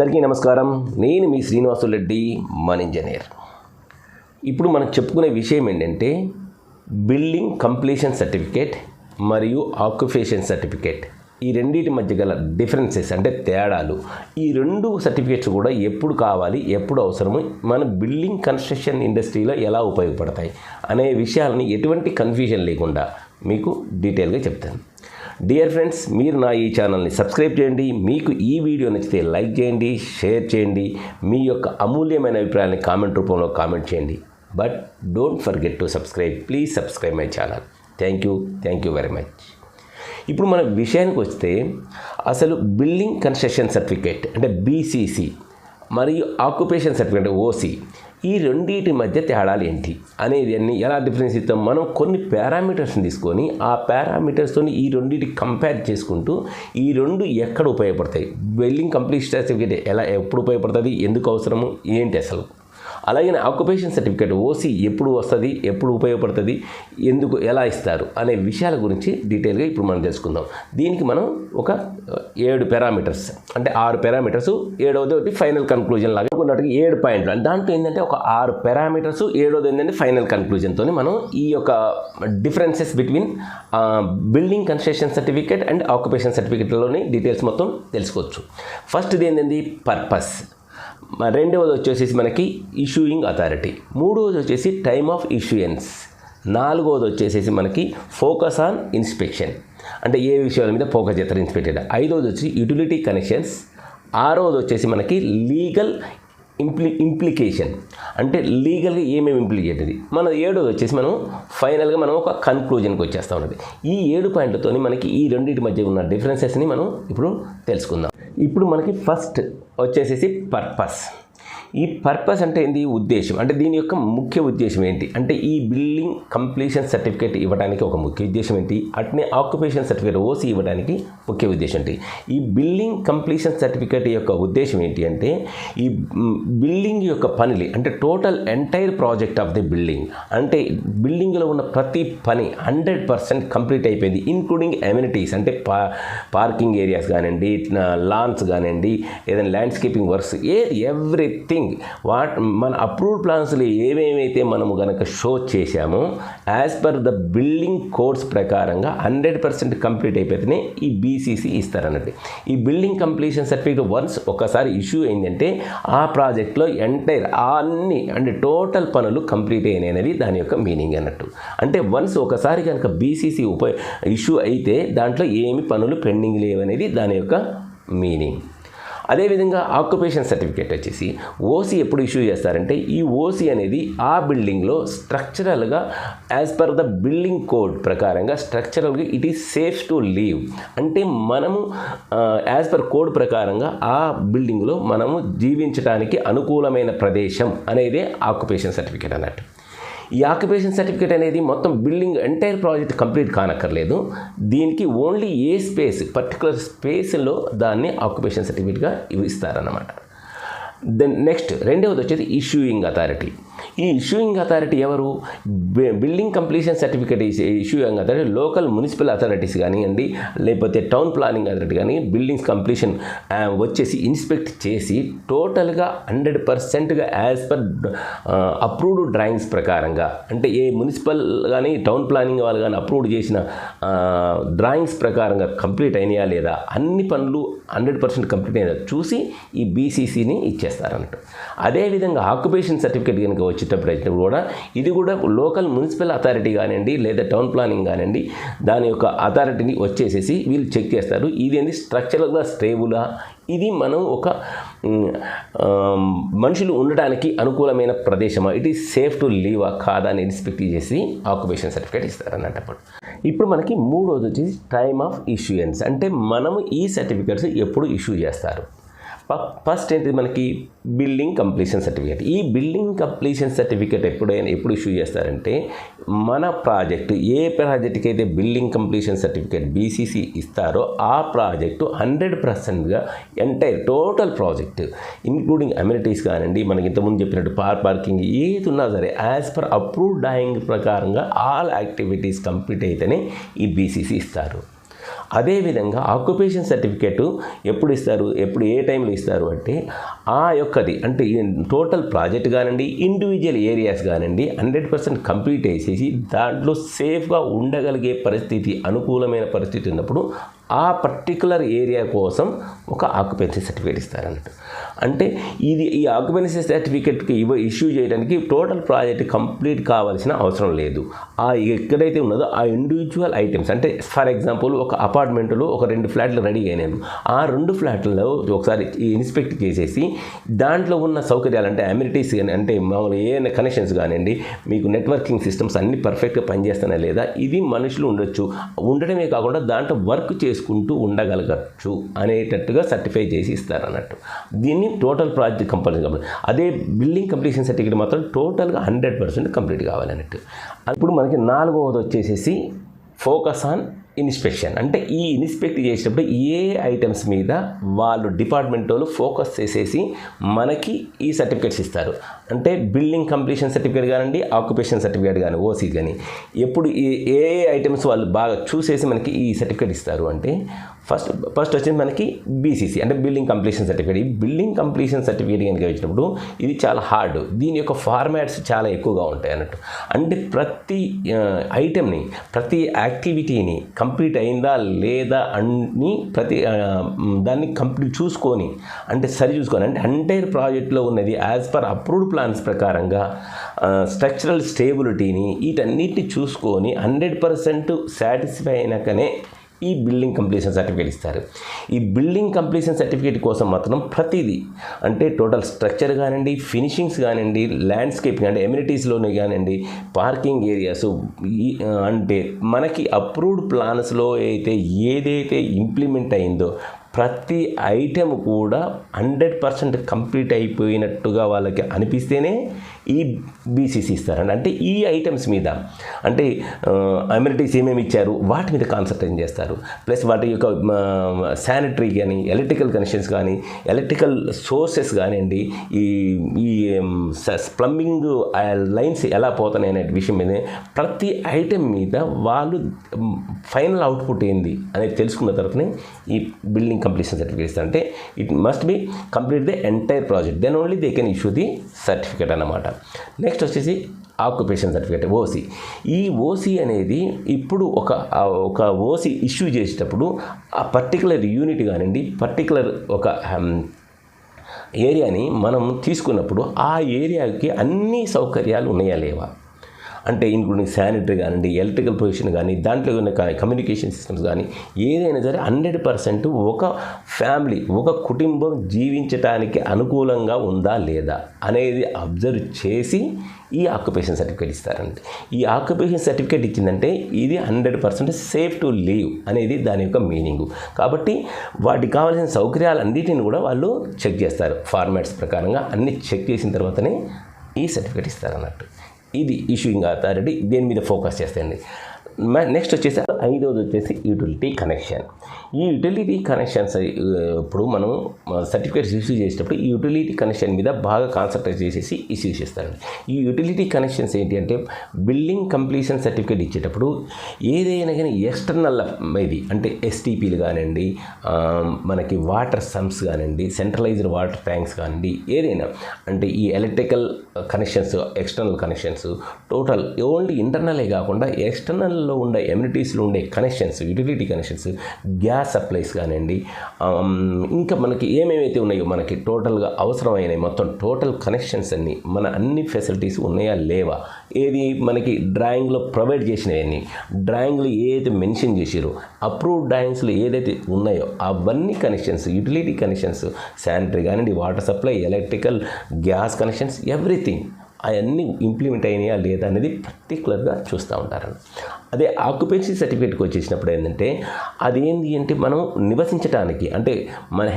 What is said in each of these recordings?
అందరికీ నమస్కారం. నేను మీ శ్రీనివాసు రెడ్డి మన ఇంజనీర్ ఇప్పుడు మనం చెప్పుకునే విషయం ఏంటంటే బిల్డింగ్ కంప్లీషన్ సర్టిఫికేట్ మరియు ఆక్యుపేషన్ సర్టిఫికేట్. ఈ రెండింటి మధ్య గల డిఫరెన్సెస్ అంటే తేడాలు. ఈ రెండు సర్టిఫికేట్స్ కూడా ఎప్పుడు కావాలి ఎప్పుడు అవసరము మన బిల్డింగ్ కన్స్ట్రక్షన్ ఇండస్ట్రీలో ఎలా ఉపయోగపడతాయి అనే విషయాలని ఎటువంటి కన్ఫ్యూజన్ లేకుండా మీకు డీటెయిల్గా చెప్తాను. డియర్ ఫ్రెండ్స్ మీరు నా ఈ ఛానల్ని సబ్స్క్రైబ్ చేయండి. మీకు ఈ వీడియో నచ్చితే లైక్ చేయండి షేర్ చేయండి. మీ యొక్క అమూల్యమైన అభిప్రాయాన్ని కామెంట్ రూపంలో కామెంట్ చేయండి. But don't forget to subscribe please subscribe my channel thank you thank you very much ఇప్పుడు మన విషయానికి వస్తే అసలు బిల్డింగ్ కన్స్ట్రక్షన్ సర్టిఫికేట్ అంటే బీసీసీ మరియు ఆక్యుపేషన్ సర్టిఫికేట్ ఓసీ ఈ రెండింటి మధ్య తేడాలు ఏంటి అనేది అన్ని ఎలా డిఫరెన్స్ ఇస్తాం? మనం కొన్ని పారామీటర్స్ని తీసుకొని ఆ పారామీటర్స్తో ఈ రెండింటి కంపేర్ చేసుకుంటూ ఈ రెండు ఎక్కడ ఉపయోగపడతాయి? బిల్డింగ్ కంప్లీట్ సర్టిఫికేట్ ఎలా ఎప్పుడు ఉపయోగపడుతుంది? ఎందుకు అవసరము? ఏంటి అసలు? అలాగే ఆక్యుపేషన్ సర్టిఫికేట్ ఓసీ ఎప్పుడు వస్తుంది ఎప్పుడు ఉపయోగపడుతుంది ఎందుకు ఎలా ఇస్తారు అనే విషయాల గురించి డీటెయిల్గా ఇప్పుడు మనం తెలుసుకుందాం. దీనికి మనం ఒక ఏడు పారామీటర్స్ అంటే ఆరు పారామీటర్స్ ఏడవది ఒకటి ఫైనల్ కన్క్లూజన్ లాగా అనుకున్నట్టుగా ఏడు పాయింట్లు. అంటే దాంట్లో ఏంటంటే ఒక ఆరు పారామీటర్స్ ఏడోది ఏంటంటే ఫైనల్ కన్క్లూజన్తో మనం ఈ యొక్క differences between building construction certificate and occupation సర్టిఫికేట్లోని details మొత్తం తెలుసుకోవచ్చు. ఫస్ట్ది ఏంటండి పర్పస్. రెండవది వచ్చేసి మనకి ఇష్యూయింగ్ అథారిటీ మూడవది వచ్చేసి టైమ్ ఆఫ్ ఇష్యూయన్స్ నాలుగవది వచ్చేసేసి మనకి ఫోకస్ ఆన్ ఇన్స్పెక్షన్ అంటే ఏ విషయాల మీద ఫోకస్ చేస్తారు ఇన్స్పెక్టెడ్ ఐదవది వచ్చి యూటిలిటీ కనెక్షన్స్ ఆరవది వచ్చేసి మనకి లీగల్ ఇంప్లి ఇంప్లికేషన్ అంటే లీగల్గా ఏమేమి ఇంప్లికేట్ అది మన ఏడోది వచ్చేసి మనం ఫైనల్గా మనం ఒక కన్క్లూజన్కి వచ్చేస్తా ఉన్నది. ఈ ఏడు పాయింట్లతో మనకి ఈ రెండింటి మధ్య ఉన్న డిఫరెన్సెస్ని మనం ఇప్పుడు తెలుసుకుందాం. ఇప్పుడు మనకి ఫస్ట్ వచ్చేసేసి పర్పస్ ఈ పర్పస్ అంటే ఏంది? ఉద్దేశం. అంటే దీని యొక్క ముఖ్య ఉద్దేశం ఏంటి? అంటే ఈ బిల్డింగ్ కంప్లీషన్ సర్టిఫికేట్ ఇవ్వడానికి ఒక ముఖ్య ఉద్దేశం ఏంటి? అట్నే ఆక్యుపేషన్ సర్టిఫికేట్ ఓసీ ఇవ్వడానికి ముఖ్య ఉద్దేశం ఏంటి? ఈ బిల్డింగ్ కంప్లీషన్ సర్టిఫికేట్ యొక్క ఉద్దేశం ఏంటి అంటే ఈ బిల్డింగ్ యొక్క పనులు అంటే total entire project of the building అంటే బిల్డింగ్లో ఉన్న ప్రతి పని హండ్రెడ్ పర్సెంట్ కంప్లీట్ అయిపోయింది ఇన్క్లూడింగ్ ఎమ్యూనిటీస్ అంటే పా పార్కింగ్ ఏరియాస్ కానివ్వండి లాన్స్ కానివ్వండి ఏదైనా ల్యాండ్స్కేపింగ్ వర్క్స్ ఏది ఎవ్రీథింగ్ వాట్ మన అప్రూవ్డ్ ప్లాన్స్లో ఏమేమైతే మనము కనుక షో చేశామో as per the building codes ప్రకారంగా హండ్రెడ్ పర్సెంట్ కంప్లీట్ అయిపోతేనే ఈ బీసీసీ ఇస్తారన్నట్టు. ఈ బిల్డింగ్ కంప్లీషన్ సర్టిఫికేట్ వన్స్ ఒకసారి ఇష్యూ అయిందంటే ఆ ప్రాజెక్ట్లో ఎంటైర్ అన్ని అంటే టోటల్ పనులు కంప్లీట్ అయినాయి అనేది దాని యొక్క మీనింగ్ అన్నట్టు. అంటే వన్స్ ఒకసారి కనుక బీసీసీ ఉప ఇష్యూ అయితే దాంట్లో ఏమి పనులు పెండింగ్ లేవనేది దాని యొక్క మీనింగ్ అదేవిధంగా ఆక్యుపేషన్ సర్టిఫికేట్ వచ్చేసి ఓసీ ఎప్పుడు ఇష్యూ చేస్తారంటే ఈ ఓసీ అనేది ఆ బిల్డింగ్లో స్ట్రక్చరల్గా as per the building code ప్రకారంగా స్ట్రక్చరల్గా it is safe to leave అంటే మనము యాజ్ పర్ కోడ్ ప్రకారంగా ఆ బిల్డింగ్లో మనము జీవించడానికి అనుకూలమైన ప్రదేశం అనేది ఆక్యుపేషన్ సర్టిఫికేట్ అన్నట్టు. ఈ ఆక్యుపేషన్ సర్టిఫికేట్ అనేది మొత్తం బిల్డింగ్ ఎంటైర్ ప్రాజెక్ట్ కంప్లీట్ కానక్కర్లేదు. దీనికి ఓన్లీ ఏ స్పేస్ పర్టికులర్ స్పేస్లో దాన్ని ఆక్యుపేషన్ సర్టిఫికేట్గా ఇస్తారన్నమాట. దెన్ నెక్స్ట్ రెండవది వచ్చేది ఇష్యూయింగ్ అథారిటీ ఈ ఇష్యూయింగ్ అథారిటీ ఎవరు? Building completion certificate issuing authority local municipal authorities కానివ్వండి లేకపోతే టౌన్ ప్లానింగ్ అథారిటీ కానీ బిల్డింగ్స్ కంప్లీషన్ వచ్చేసి ఇన్స్పెక్ట్ చేసి టోటల్గా హండ్రెడ్ పర్సెంట్గా యాజ్ పర్ అప్రూవ్డ్ డ్రాయింగ్స్ ప్రకారంగా అంటే ఏ మున్సిపల్ కానీ టౌన్ ప్లానింగ్ వాళ్ళు కానీ అప్రూవ్ చేసిన డ్రాయింగ్స్ ప్రకారంగా కంప్లీట్ అయినాయా లేదా? అన్ని పనులు హండ్రెడ్ పర్సెంట్ కంప్లీట్ అయినా చూసి ఈ బీసీసీని ఇచ్చేస్తారన్నట్టు. అదేవిధంగా ఆక్యుపేషన్ సర్టిఫికేట్ కనుక వచ్చేటప్పుడు అయితే కూడా ఇది కూడా లోకల్ మున్సిపల్ అథారిటీ కానివ్వండి లేదా టౌన్ ప్లానింగ్ కానివ్వండి దాని యొక్క అథారిటీని వచ్చేసేసి వీళ్ళు చెక్ చేస్తారు. ఇది ఏంది స్ట్రక్చరల్గా స్టేబులా? ఇది మనం ఒక మనుషులు ఉండడానికి అనుకూలమైన ప్రదేశమా? ఇట్ ఈస్ సేఫ్ టు లీవా కాదా అని ఇన్స్పెక్ట్ చేసి ఆక్యుపేషన్ సర్టిఫికేట్ ఇస్తారు అన్నప్పుడు ఇప్పుడు మనకి మూడోది వచ్చేసి టైమ్ ఆఫ్ ఇష్యూయన్స్. అంటే మనము ఈ సర్టిఫికేట్స్ ఎప్పుడు ఇష్యూ చేస్తారు? ఫస్ట్ ఏంటి మనకి? Building completion certificate. ఈ బిల్డింగ్ కంప్లీషన్ సర్టిఫికేట్ ఎప్పుడైనా ఎప్పుడు ఇష్యూ చేస్తారంటే మన ప్రాజెక్టు ఏ ప్రాజెక్ట్కి అయితే బిల్డింగ్ కంప్లీషన్ సర్టిఫికేట్ బీసీసీ ఇస్తారో ఆ ప్రాజెక్టు హండ్రెడ్ పర్సెంట్గా entire total project including amenities కానివ్వండి మనకి ఇంతకుముందు చెప్పినట్టు పార్ పార్కింగ్ ఏది ఉన్నా సరే యాజ్ పర్ అప్రూవ్డ్ డాయింగ్ ప్రకారంగా ఆల్ యాక్టివిటీస్ కంప్లీట్ అయితేనే ఈ బీసీసీ ఇస్తారు. అదేవిధంగా ఆక్యుపేషన్ సర్టిఫికేట్ ఎప్పుడు ఇస్తారు? ఎప్పుడు ఏ టైంలో ఇస్తారు అంటే ఆ యొక్కది అంటే టోటల్ ప్రాజెక్ట్ కానివ్వండి ఇండివిజువల్ ఏరియాస్ కానివ్వండి హండ్రెడ్ పర్సెంట్ కంప్లీట్ చేసేసి దాంట్లో సేఫ్గా ఉండగలిగే పరిస్థితి అనుకూలమైన పరిస్థితి ఉన్నప్పుడు ఆ పర్టికులర్ ఏరియా కోసం ఒక ఆక్యుపెన్సీ సర్టిఫికేట్ ఇస్తారన్నట్టు. అంటే ఇది ఈ ఆక్యుపెన్సీ సర్టిఫికేట్కి ఇవ్వ ఇష్యూ చేయడానికి టోటల్ ప్రాజెక్ట్ కంప్లీట్ కావాల్సిన అవసరం లేదు. ఆ ఎక్కడైతే ఉన్నదో ఆ ఇండివిజువల్ ఐటమ్స్ అంటే ఫర్ ఎగ్జాంపుల్ ఒక అపార్ట్మెంట్లో ఒక రెండు ఫ్లాట్లు రెడీ అయినాను ఆ రెండు ఫ్లాట్లలో ఒకసారి ఇన్స్పెక్ట్ చేసేసి దాంట్లో ఉన్న సౌకర్యాలు అంటే అమ్యూనిటీస్ కానీ అంటే మామూలు ఏ కనెక్షన్స్ కానివ్వండి మీకు నెట్వర్కింగ్ సిస్టమ్స్ అన్ని పర్ఫెక్ట్గా పనిచేస్తున్నాయి లేదా ఇది మనుషులు ఉండొచ్చు. ఉండడమే కాకుండా దాంట్లో వర్క్ చేసుకుంటూ ఉండగలగచ్చు అనేటట్టుగా సర్టిఫై చేసి ఇస్తారు అన్నట్టు దీన్ని టోటల్ ప్రాజెక్ట్ కంపల్సరీ కంప్లీట్ అదే బిల్డింగ్ కంప్లీషన్ సర్టిఫికేట్ మాత్రం టోటల్గా హండ్రెడ్ పర్సెంట్ కంప్లీట్ కావాలన్నట్టు ఇప్పుడు మనకి నాలుగవది వచ్చేసేసి ఫోకస్ ఆన్ ఇన్స్పెక్షన్ అంటే ఈ ఇన్స్పెక్ట్ చేసేటప్పుడు ఏ ఐటమ్స్ మీద వాళ్ళు డిపార్ట్మెంట్ వాళ్ళు ఫోకస్ చేసేసి మనకి ఈ సర్టిఫికేట్స్ ఇస్తారు. అంటే బిల్డింగ్ కంప్లీషన్ సర్టిఫికేట్ కానివ్వండి ఆక్యుపేషన్ సర్టిఫికేట్ కానీ ఓసీ కానీ ఎప్పుడు ఏ ఏ ఐటమ్స్ వాళ్ళు బాగా చూసేసి మనకి ఈ సర్టిఫికేట్ ఇస్తారు అంటే ఫస్ట్ ఫస్ట్ వచ్చింది మనకి బీసీసీ అంటే బిల్డింగ్ కంప్లీషన్ సర్టిఫికేట్ ఈ బిల్డింగ్ కంప్లీషన్ సర్టిఫికేట్ కనుక వచ్చినప్పుడు ఇది చాలా హార్డ్ దీని యొక్క ఫార్మాట్స్ చాలా ఎక్కువగా ఉంటాయి అన్నట్టు. అంటే ప్రతి ఐటెంని ప్రతి యాక్టివిటీని కంప్లీట్ అయిందా లేదా అన్ని ప్రతి దాన్ని కంప్లీట్ చూసుకొని అంటే సరి చూసుకొని అంటే ఎంటైర్ ప్రాజెక్ట్లో ఉన్నది యాజ్ పర్ అప్రూవ్డ్ ప్లాన్స్ ప్రకారంగా స్ట్రక్చరల్ స్టేబిలిటీని వీటన్నిటిని చూసుకొని హండ్రెడ్ పర్సెంట్ సాటిస్ఫై అయినాకనే ఈ బిల్డింగ్ కంప్లీషన్ సర్టిఫికేట్ ఇస్తారు. ఈ బిల్డింగ్ కంప్లీషన్ సర్టిఫికేట్ కోసం మాత్రం ప్రతిదీ అంటే టోటల్ స్ట్రక్చర్ కానివ్వండి ఫినిషింగ్స్ కానివ్వండి ల్యాండ్స్కేప్ కానీ ఎమ్యూనిటీస్లోనే కానివ్వండి పార్కింగ్ ఏరియాస్ ఈ అంటే మనకి అప్రూవ్డ్ ప్లాన్స్లో అయితే ఏదైతే ఇంప్లిమెంట్ అయిందో ప్రతి ఐటెం కూడా హండ్రెడ్ పర్సెంట్ కంప్లీట్ అయిపోయినట్టుగా వాళ్ళకి అనిపిస్తేనే ఈ బీసీసీ ఇస్తారండి అంటే ఈ ఐటమ్స్ మీద అంటే అమ్యూనిటీస్ ఏమేమి ఇచ్చారు వాటి మీద కాన్సన్ట్రేట్ చేస్తారు? ప్లస్ వాటి యొక్క శానిటరీ కానీ ఎలక్ట్రికల్ కనెక్షన్స్ కానీ ఎలక్ట్రికల్ సోర్సెస్ కానివ్వండి ఈ ఈ ప్లంబింగ్ లైన్స్ ఎలా పోతున్నాయి అనే విషయం మీద ప్రతి ఐటెం మీద వాళ్ళు ఫైనల్ అవుట్పుట్ ఏంది అనేది తెలుసుకున్న తర్వాతనే ఈ బిల్డింగ్ కంప్లీషన్ సర్టిఫికేట్ ఇస్తారు. అంటే it must be complete the entire project then only they can issue the certificate అన్నమాట. నెక్స్ట్ వచ్చేసి ఆక్యుపేషన్ సర్టిఫికేట్ ఓసీ ఈ ఓసీ అనేది ఇప్పుడు ఒక ఒక ఓసీ ఇష్యూ చేసేటప్పుడు ఆ పర్టికులర్ యూనిట్ కానివ్వండి పర్టికులర్ ఒక ఏరియాని మనం తీసుకున్నప్పుడు ఆ ఏరియాకి అన్ని సౌకర్యాలు ఉన్నాయా లేవా? అంటే ఇంక్లూడింగ్ శానిటరీ కానివ్వండి ఎలక్ట్రికల్ పొజిషన్ కానీ దాంట్లో ఉన్న కమ్యూనికేషన్ సిస్టమ్స్ కానీ ఏదైనా సరే హండ్రెడ్ పర్సెంట్ ఒక ఫ్యామిలీ ఒక కుటుంబం జీవించటానికి అనుకూలంగా ఉందా లేదా అనేది అబ్జర్వ్ చేసి ఈ ఆక్యుపేషన్ సర్టిఫికేట్ ఇస్తారండి. ఈ ఆక్యుపేషన్ సర్టిఫికేట్ ఇచ్చిందంటే ఇది hundred percent safe to leave అనేది దాని యొక్క మీనింగు కాబట్టి వాటికి కావాల్సిన సౌకర్యాలన్నిటిని కూడా వాళ్ళు చెక్ చేస్తారు. ఫార్మాట్స్ ప్రకారంగా అన్ని చెక్ చేసిన తర్వాతనే ఈ సర్టిఫికేట్ ఇస్తారన్నట్టు. ఇది ఇష్యూయింగ్ అథారిటీ దేని మీద ఫోకస్ చేస్తాయండి. నెక్స్ట్ వచ్చేసి ఐదవది వచ్చేసి యూటిలిటీ కనెక్షన్. ఈ యూటిలిటీ కనెక్షన్స్ ఇప్పుడు మనం సర్టిఫికేట్స్ ఇష్యూ చేసేటప్పుడు ఈ యూటిలిటీ కనెక్షన్ మీద బాగా కాన్సన్ట్రేట్ చేసేసి ఇష్యూ చేస్తారండి. ఈ యూటిలిటీ కనెక్షన్స్ ఏంటి అంటే బిల్డింగ్ కంప్లీషన్ సర్టిఫికేట్ ఇచ్చేటప్పుడు ఏదైనా కానీ ఎక్స్టర్నల్ ఇది అంటే ఎస్టీపీలు కానివ్వండి మనకి వాటర్ సమ్స్ కానివ్వండి సెంట్రలైజ్డ్ వాటర్ ట్యాంక్స్ కానివ్వండి ఏదైనా అంటే ఈ electrical connections external connections total only ఇంటర్నలే కాకుండా ఎక్స్టర్నల్లో ఉండే ఎమ్యూనిటీస్లో ఉండే connections utility connections gas supplies కానివ్వండి ఇంకా మనకి ఏమేమైతే ఉన్నాయో మనకి టోటల్గా అవసరమైనవి మొత్తం టోటల్ కనెక్షన్స్ అన్నీ మన అన్ని ఫెసిలిటీస్ ఉన్నాయా లేవా? ఏది మనకి డ్రాయింగ్లో ప్రొవైడ్ చేసినవన్నీ. డ్రాయింగ్లో ఏదైతే మెన్షన్ చేసారో అప్రూవ్డ్ డ్రాయింగ్స్లో ఏదైతే ఉన్నాయో అవన్నీ కనెక్షన్స్ యూటిలిటీ కనెక్షన్స్ శానిటరీ కానివ్వండి water supply electrical gas connections everything అవన్నీ ఇంప్లిమెంట్ అయినాయా లేదా అనేది పర్టికులర్గా చూస్తూ ఉంటారని అదే ఆక్యుపెన్సీ సర్టిఫికేట్కి వచ్చేసినప్పుడు ఏంటంటే అదేంటి అంటే మనం నివసించడానికి అంటే మన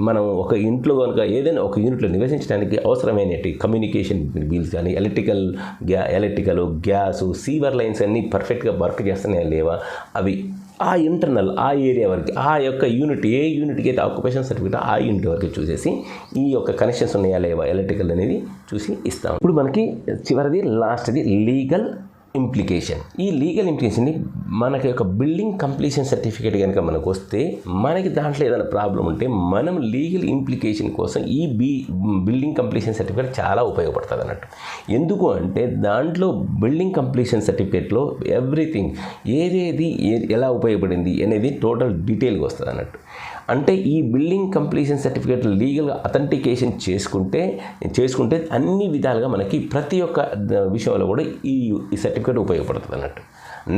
మనం ఒక ఇంట్లో కనుక ఏదైనా ఒక యూనిట్లో నివసించడానికి అవసరమైనటి కమ్యూనికేషన్ బిల్స్ కానీ electrical gas electrical gas sewer lines అన్నీ పర్ఫెక్ట్గా వర్క్ చేస్తున్నాయా లేవా? అవి ఆ ఇంటర్నల్ ఆ ఏరియా వరకు ఆ యొక్క యూనిట్ ఏ యూనిట్కి అయితే ఆక్యుపేషన్ సర్టిఫికేట్ ఆ యూనిట్ వరకు చూసేసి ఈ యొక్క కనెక్షన్స్ ఉన్నాయా లేవా ఎలక్ట్రికల్ అనేది చూసి ఇస్తాం. ఇప్పుడు మనకి చివరిది లాస్ట్ది లీగల్ ఇంప్లికేషన్ ఈ లీగల్ ఇంప్లికేషన్ని మనకి యొక్క బిల్డింగ్ కంప్లీషన్ సర్టిఫికేట్ కనుక మనకు వస్తే మనకి దాంట్లో ఏదైనా ప్రాబ్లం ఉంటే మనం లీగల్ ఇంప్లికేషన్ కోసం ఈ బీ బిల్డింగ్ కంప్లీషన్ సర్టిఫికేట్ చాలా ఉపయోగపడుతుంది అన్నట్టు ఎందుకు అంటే దాంట్లో బిల్డింగ్ కంప్లీషన్ సర్టిఫికేట్లో ఎవ్రీథింగ్ ఏదేది ఎలా ఉపయోగపడింది అనేది టోటల్ డీటెయిల్గా వస్తుంది అన్నట్టు అంటే ఈ బిల్డింగ్ కంప్లీషన్ సర్టిఫికేట్ లీగల్గా అథెంటికేషన్ చేసుకుంటే చేసుకుంటే అన్ని విధాలుగా మనకి ప్రతి ఒక్క విషయంలో కూడా ఈ సర్టిఫికేట్ ఉపయోగపడుతుంది అన్నట్టు.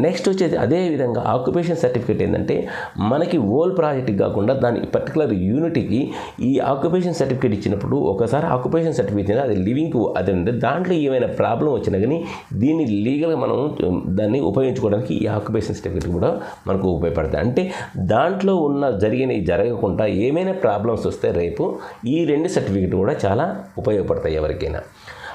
నెక్స్ట్ వచ్చేది అదే విధంగా ఆక్యుపేషన్ సర్టిఫికేట్ ఏంటంటే మనకి ఓల్ ప్రాజెక్ట్కి కాకుండా దాని పర్టికులర్ యూనిట్కి ఈ ఆక్యుపేషన్ సర్టిఫికేట్ ఇచ్చినప్పుడు ఒకసారి ఆక్యుపేషన్ సర్టిఫికేట్ అది లివింగ్ అది ఉంటే దాంట్లో ఏమైనా ప్రాబ్లం వచ్చినా కానీ దీన్ని లీగల్గా మనం దాన్ని ఉపయోగించుకోవడానికి ఈ ఆక్యుపేషన్ సర్టిఫికేట్ కూడా మనకు ఉపయోగపడుతుంది అంటే దాంట్లో ఉన్న జరిగినవి జరగకుండా ఏమైనా ప్రాబ్లమ్స్ వస్తే రేపు ఈ రెండు సర్టిఫికేట్ కూడా చాలా ఉపయోగపడతాయి ఎవరికైనా.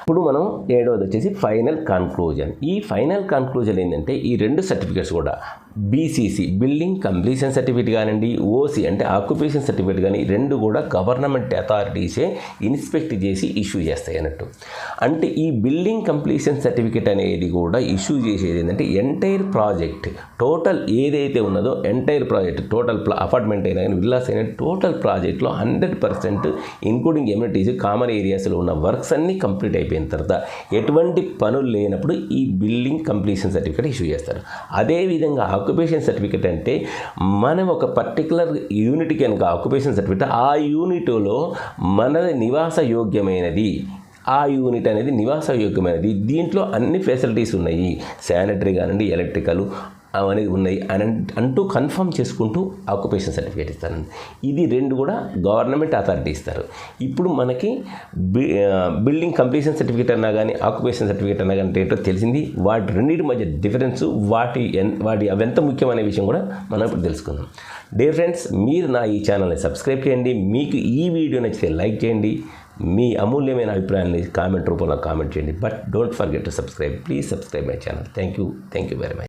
ఇప్పుడు మనం ఏడవది వచ్చేసి ఫైనల్ కన్క్లూజన్ ఈ ఫైనల్ కన్క్లూజన్ ఏంటంటే ఈ రెండు సర్టిఫికేట్స్ కూడా బీసీసీ బిల్డింగ్ కంప్లీషన్ సర్టిఫికేట్ కానివ్వండి ఓసీ అంటే ఆక్యుపేషన్ సర్టిఫికేట్ కానీ రెండు కూడా గవర్నమెంట్ అథారిటీసే ఇన్స్పెక్ట్ చేసి ఇష్యూ చేస్తాయి అన్నట్టు. అంటే ఈ బిల్డింగ్ కంప్లీషన్ సర్టిఫికేట్ అనేది కూడా ఇష్యూ చేసేది ఏంటంటే ఎంటైర్ ప్రాజెక్ట్ టోటల్ ఏదైతే ఉన్నదో ఎంటైర్ ప్రాజెక్ట్ టోటల్ అపార్ట్మెంట్ అయినా కానీ విల్లాస్ అయినా టోటల్ ప్రాజెక్ట్లో hundred percent including amenities common ఏరియాస్లో ఉన్న వర్క్స్ అన్నీ కంప్లీట్ అయిపోయిన తర్వాత ఎటువంటి పనులు లేనప్పుడు ఈ బిల్డింగ్ కంప్లీషన్ సర్టిఫికేట్ ఇష్యూ చేస్తారు. అదేవిధంగా ఆక్యుపేషన్ సర్టిఫికేట్ అంటే మనం ఒక పర్టికులర్ యూనిట్ కనుక ఆక్యుపేషన్ సర్టిఫికేట్ ఆ యూనిట్లో మనది నివాస యోగ్యమైనది. ఆ యూనిట్ అనేది నివాస యోగ్యమైనది. దీంట్లో అన్ని ఫెసిలిటీస్ ఉన్నాయి. శానిటరీ కానివ్వండి ఎలక్ట్రికల్ అవన్నీ ఉన్నాయి అని అంటూ కన్ఫర్మ్ చేసుకుంటూ ఆక్యుపేషన్ సర్టిఫికేట్ ఇస్తారు. ఇది రెండు కూడా గవర్నమెంట్ అథారిటీ ఇస్తారు. ఇప్పుడు మనకి బి బిల్డింగ్ కంప్లీషన్ సర్టిఫికేట్ అన్నా కానీ ఆక్యుపేషన్ సర్టిఫికేట్ అన్నా కానీ ఏంటో తెలిసింది. వాటి రెండింటి మధ్య డిఫరెన్స్ వాటి ఎన్ వాటి అవి ఎంత ముఖ్యమనే విషయం కూడా మనం ఇప్పుడు తెలుసుకుందాం. డియర్ ఫ్రెండ్స్ మీరు నా ఈ ఛానల్ని సబ్స్క్రైబ్ చేయండి. మీకు ఈ వీడియో నచ్చితే లైక్ చేయండి. మీ అమూల్యమైన అభిప్రాయాన్ని కామెంట్ రూపంలో కామెంట్ చేయండి. But don't forget to subscribe please subscribe my channel thank you thank you very much